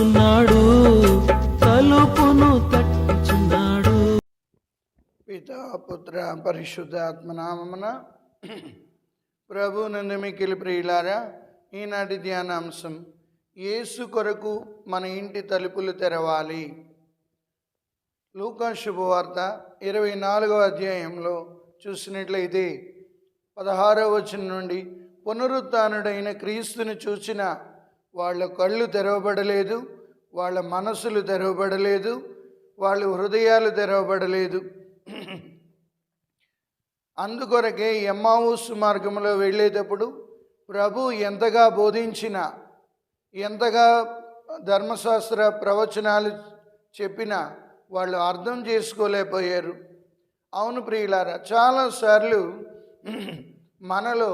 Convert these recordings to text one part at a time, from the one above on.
వచ్చుచున్నాడు తలుపును తట్టుచున్నాడు. పిత పుత్ర ప్రభు నందు మికిలి ప్రియులారా ఈనాటి ధ్యానాంశం యేసు కొరకు మన ఇంటి తలుపులు తెరవాలి. లూకా శుభవార్త ఇరవై నాలుగవ అధ్యాయంలో చూసినట్లయితే పదహారవ వచనం నుండి పునరుత్డైన క్రీస్తుని చూచిన వాళ్ళ కళ్ళు తెరవబడలేదు వాళ్ళ మనసులు తెరవబడలేదు వాళ్ళ హృదయాలు తెరవబడలేదు. అందుకొరకే ఎమ్మావుసు మార్గంలో వెళ్ళేటప్పుడు ప్రభు ఎంతగా బోధించిన ఎంతగా ధర్మశాస్త్ర ప్రవచనాలు చెప్పినా వాళ్ళు అర్థం చేసుకోలేకపోయారు. అవును ప్రియులారా చాలాసార్లు మనలో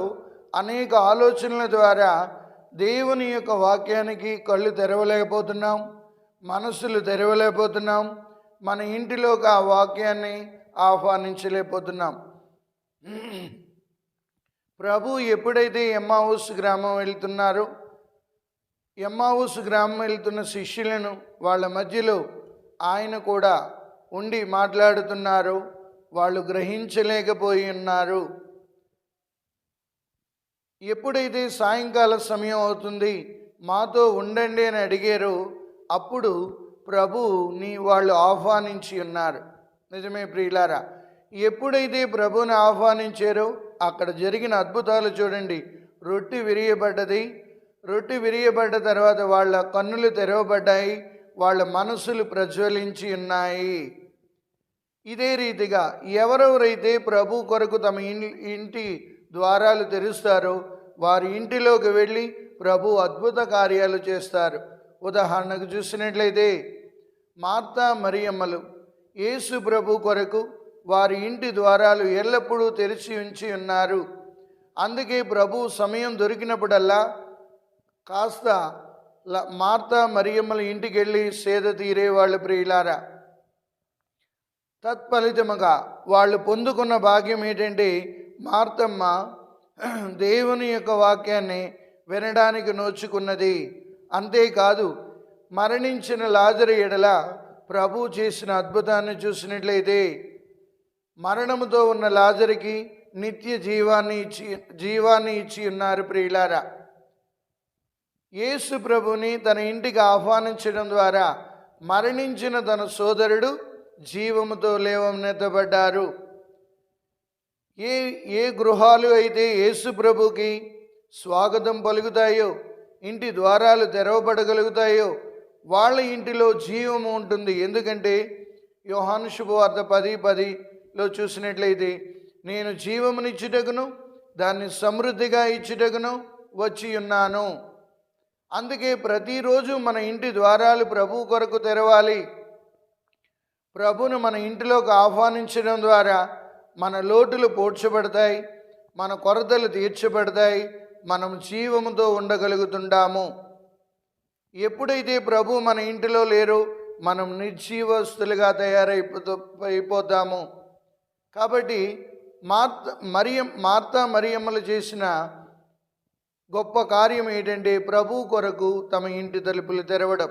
అనేక ఆలోచనల ద్వారా దేవుని యొక్క వాక్యానికి కళ్ళు తెరవలేకపోతున్నాం మనసులు తెరవలేకపోతున్నాం మన ఇంటిలోకి ఆ వాక్యాన్ని ఆహ్వానించలేకపోతున్నాం. ప్రభు ఎప్పుడైతే ఎమ్మావుస్ గ్రామం వెళ్తున్నారో ఎమ్మావుస్ గ్రామం వెళ్తున్న శిష్యులను వాళ్ళ మధ్యలో ఆయన కూడా ఉండి మాట్లాడుతున్నారు వాళ్ళు గ్రహించలేకపోయి ఉన్నారు. ఎప్పుడైతే సాయంకాల సమయం అవుతుంది? మాతో ఉండండి అని అడిగారో. అప్పుడు ప్రభు నీ వాళ్ళు ఆహ్వానించి ఉన్నారు. నిజమే ప్రియులారా ఎప్పుడైతే ప్రభుని ఆహ్వానించారో? అక్కడ జరిగిన అద్భుతాలు చూడండి. రొట్టి విరియబడ్డది. రొట్టి విరియబడ్డ తర్వాత వాళ్ళ కన్నులు తెరవబడ్డాయి. వాళ్ళ మనసులు ప్రజ్వలించి ఉన్నాయి. ఇదే రీతిగా ఎవరెవరైతే ప్రభు కొరకు తమ ఇంటి ద్వారాలు తెరుస్తారు. వారి ఇంటిలోకి వెళ్ళి ప్రభు అద్భుత కార్యాలు చేస్తారు. ఉదాహరణకు చూసినట్లయితే మార్తా మరియమ్మలు యేసు ప్రభు కొరకు వారి ఇంటి ద్వారాలు ఎల్లప్పుడూ తెరిచి ఉంచి ఉన్నారు. అందుకే ప్రభు సమయం దొరికినప్పుడల్లా కాస్త ల- మార్తా మరియమ్మల ఇంటికి వెళ్ళి సేద తీరేవాళ్ళు ప్రియులారా! తత్ఫలితముగా వాళ్ళు పొందుకున్న భాగ్యం ఏంటంటే మార్తమ్మ దేవుని యొక్క వాక్యాన్ని వినడానికి నోచుకున్నది. అంతేకాదు మరణించిన లాజరు ఎడల ప్రభు చేసిన అద్భుతాన్ని చూసినట్లయితే మరణముతో ఉన్న లాజరికి నిత్య జీవాన్ని ఇచ్చి జీవాన్ని ఇచ్చి ఉన్నారు ప్రియులారా. యేసు ప్రభుని తన ఇంటికి ఆహ్వానించడం ద్వారా మరణించిన తన సోదరుడు జీవముతో లేవనెత్తబడ్డారు. ఏ ఏ గృహాలు అయితే యేసు ప్రభుకి స్వాగతం పలుకుతాయో ఇంటి ద్వారాలు తెరవబడగలుగుతాయో వాళ్ళ ఇంటిలో జీవము ఉంటుంది. ఎందుకంటే యోహాను శుభవార్త పది పదిలో చూసినట్లయితే నేను జీవమునిచ్చుటకును దాన్ని సమృద్ధిగా ఇచ్చుటకును వచ్చి ఉన్నాను. అందుకే ప్రతిరోజు మన ఇంటి ద్వారాలు ప్రభు కొరకు తెరవాలి. ప్రభును మన ఇంటిలోకి ఆహ్వానించడం ద్వారా మన లోటులు పోడ్చబడతాయి మన కొరతలు తీర్చబడతాయి మనం జీవముతో ఉండగలుగుతుంటాము. ఎప్పుడైతే ప్రభు మన ఇంటిలో లేరో మనం నిర్జీవస్తులుగా తయారైపోతూ అయిపోతాము. కాబట్టి మార్త మరియం మార్తా మరియమ్మలు చేసిన గొప్ప కార్యం ఏంటంటే ప్రభు కొరకు తమ ఇంటి తలుపులు తెరవడం.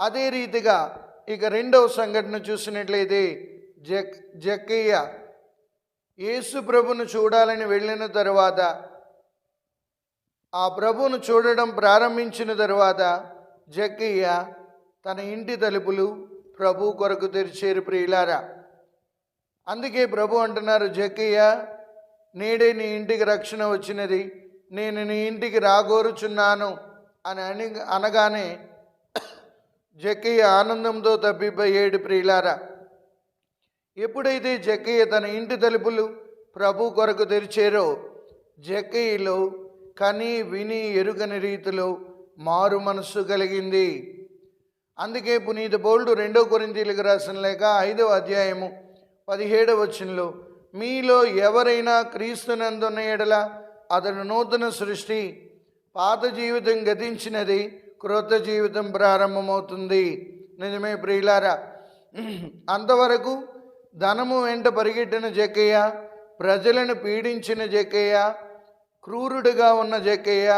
అదే రీతిగా ఇక రెండవ సంఘటన చూసినట్లయితే జక్ జక్కయ్య యేసు ప్రభును చూడాలని వెళ్ళిన తరువాత ఆ ప్రభును చూడడం ప్రారంభించిన తరువాత జక్కయ్య తన ఇంటి తలుపులు ప్రభు కొరకు తెరిచేరు ప్రియులారా. అందుకే ప్రభు అంటున్నారు జక్కయ్య నేడే నీ ఇంటికి రక్షణ వచ్చినది. నేను నీ ఇంటికి రాగోరుచున్నాను అని అని అనగానే జక్కయ్య ఆనందంతో తప్పిపోయేడు ప్రియులారా. ఎప్పుడైతే జక్కయ్య తన ఇంటి తలుపులు ప్రభు కొరకు తెరిచారో జక్కయ్యలో కని విని ఎరుగని రీతిలో మారు మనస్సు కలిగింది. అందుకే పునీత బోల్డు రెండో కొరింతీలకు రాసిన లేక ఐదవ అధ్యాయము పదిహేడవ వచనంలో మీలో ఎవరైనా క్రీస్తునందున్న ఎడల అతను నూతన సృష్టి పాత జీవితం గతించినది క్రొత్త జీవితం ప్రారంభమవుతుంది. నిజమే ప్రియులారా అంతవరకు ధనము వెంట పరిగెట్టిన జక్కయ్య ప్రజలను పీడించిన జక్కయ్య క్రూరుడిగా ఉన్న జక్కయ్య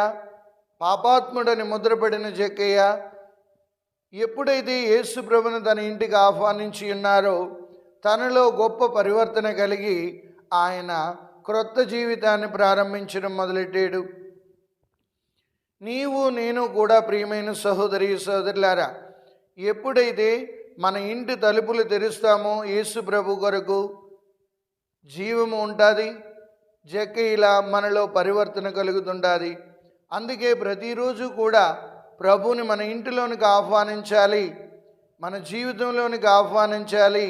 పాపాత్ముడని ముద్రపడిన జక్కయ్య ఎప్పుడైతే యేసు ప్రభుని తన ఇంటికి ఆహ్వానించి ఉన్నారో తనలో గొప్ప పరివర్తన కలిగి ఆయన క్రొత్త జీవితాన్ని ప్రారంభించడం మొదలెట్టాడు. నీవు నేను కూడా ప్రియమైన సహోదరి సహోదరులారా ఎప్పుడైతే మన ఇంటి తలుపులు తెరుస్తాము యేసు ప్రభు కొరకు. జీవము ఉంటుంది జక్క ఇలా మనలో పరివర్తన కలుగుతుంటుంది. అందుకే ప్రతిరోజు కూడా ప్రభుని మన ఇంటిలోనికి ఆహ్వానించాలి మన జీవితంలోనికి ఆహ్వానించాలి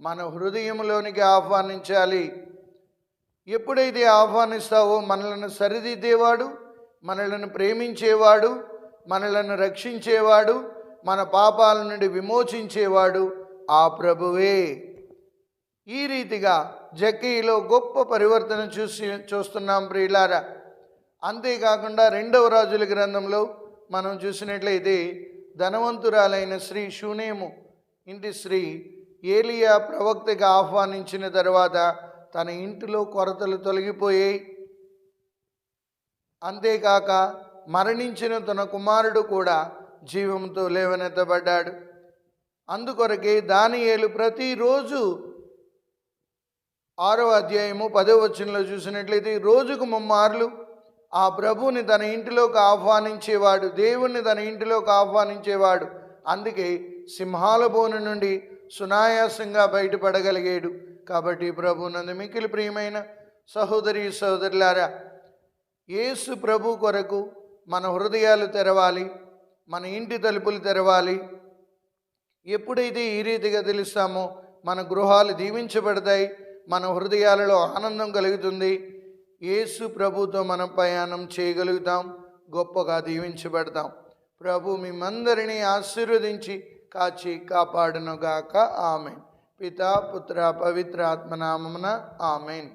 మన హృదయంలోనికి ఆహ్వానించాలి. ఎప్పుడైతే ఆహ్వానిస్తావో మనలను సరిదిద్దేవాడు మనలను ప్రేమించేవాడు మనలను రక్షించేవాడు మన పాపాల నుండి విమోచించేవాడు ఆ ప్రభువే. ఈ రీతిగా జక్కీలో గొప్ప పరివర్తన చూసి చూస్తున్నాం ప్రియులారా. అంతేకాకుండా రెండవ రాజుల గ్రంథంలో మనం చూసినట్లయితే ధనవంతురాలైన శ్రీ షూనేము ఇంటి శ్రీ ఏలియా ప్రవక్తగా ఆహ్వానించిన తర్వాత తన ఇంటిలో కొరతలు తొలగిపోయాయి. అంతేకాక మరణించిన తన కుమారుడు కూడా జీవంతో లేవనెత్తబడ్డాడు. అందుకొరకే దానియేలు ప్రతిరోజు ఆరవ అధ్యాయము పదో వచనంలో చూసినట్లయితే రోజుకు ముమ్మార్లు ఆ ప్రభువుని తన ఇంటిలోకి ఆహ్వానించేవాడు దేవుణ్ణి తన ఇంటిలోకి ఆహ్వానించేవాడు. అందుకే సింహాల బోను నుండి సునాయాసంగా బయటపడగలిగాడు. కాబట్టి ప్రభు నందు మిక్కిలి ప్రియమైన సహోదరి సహోదరులారా యేసు ప్రభు కొరకు మన హృదయాలు తెరవాలి. మన ఇంటి తలుపులు తెరవాలి. ఎప్పుడైతే ఈ రీతిగా తెలుస్తామో మన గృహాలు దీవించబడతాయి మన హృదయాలలో ఆనందం కలుగుతుంది. యేసు ప్రభుతో మనం ప్రయాణం చేయగలుగుతాం గొప్పగా దీవించబడతాం. ప్రభు మిమ్మందరినీ ఆశీర్వదించి కాచి కాపాడునుగాక. ఆమెన్. పితా పుత్ర పవిత్ర ఆత్మనామమున ఆమెన్.